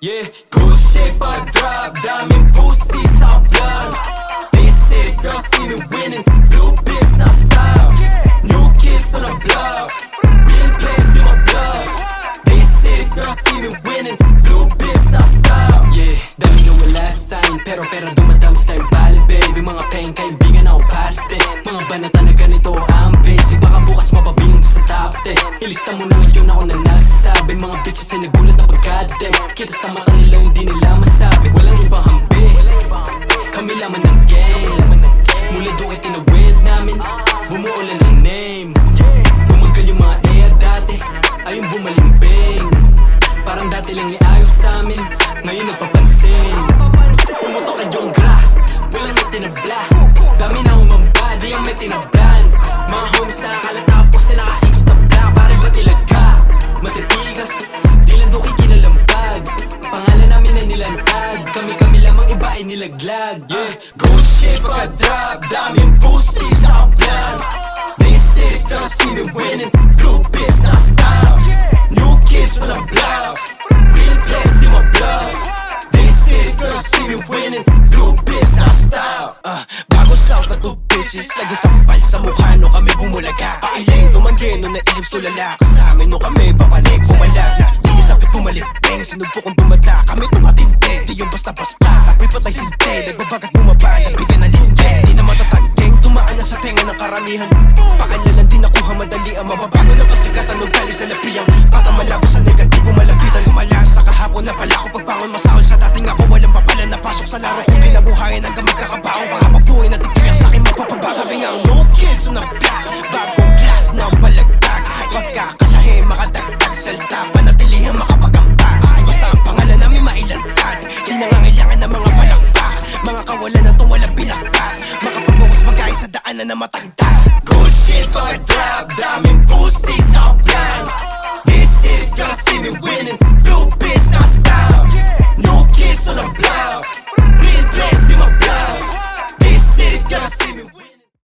Yeah, shit pag drop Daming pussy sa blunt This is your scene winning. Blue biz na style. New kids on the block. Real place to my bluff. This is your scene winning. Blue biz na style. Yeah, dami na wala sign Pero pera dumadami sa'yo valid baby. Mga pain kaibigan ako past it. Mga banata na ganito ang basic. Baka bukas na pagkadem Kita sa mata nila hindi nila masabi Walang ibang hambi Kami laman ng game. Mula doon ay tinawid namin Bumuo lang ng name. Bumagal yung mga air dati Ayun bumalimbing Parang dati lang iayos sa amin. Ngayon nagpapansin Umuto kayong gra. Walang may tinabla nilaglag Yeah, shit pagka-drop Daming pussy sa plan This is the scene winning Blue biz na style New kids from the block Real place di my bluff This is the scene winning Blue biz na style Ah, bago sound na to bitches Lagi sampal sa mukha no kami bumulaga Pailing tumangge no na ilibs tulala Kasama no kami papanig kumalala Hindi sabit pumalipeng Sinugpo kong dumata Paalalan din nakuha madali ang mababago. Ng kasikatan Ugali sa lapiyang Baka malabas sa negatibo malapitan. Lumala sa kahapon na pala ako pagbangon Masahol sa dating ako walang papala. Napasok sa laro kong kinabuhayan Hanggang magkakabaong Pangapabuhay na tigyan sa akin mapapabago Sabi nga no kids on the block. Bagong class na balagtag Pagkakasahe makadagdag Salta. Panatilihan makapagambag. Basta ang pangalan namin mailantag Di nangangailangan ng mga na na matagtag Good shit, pagka-drop Daming pussy sa plan. This shit is gonna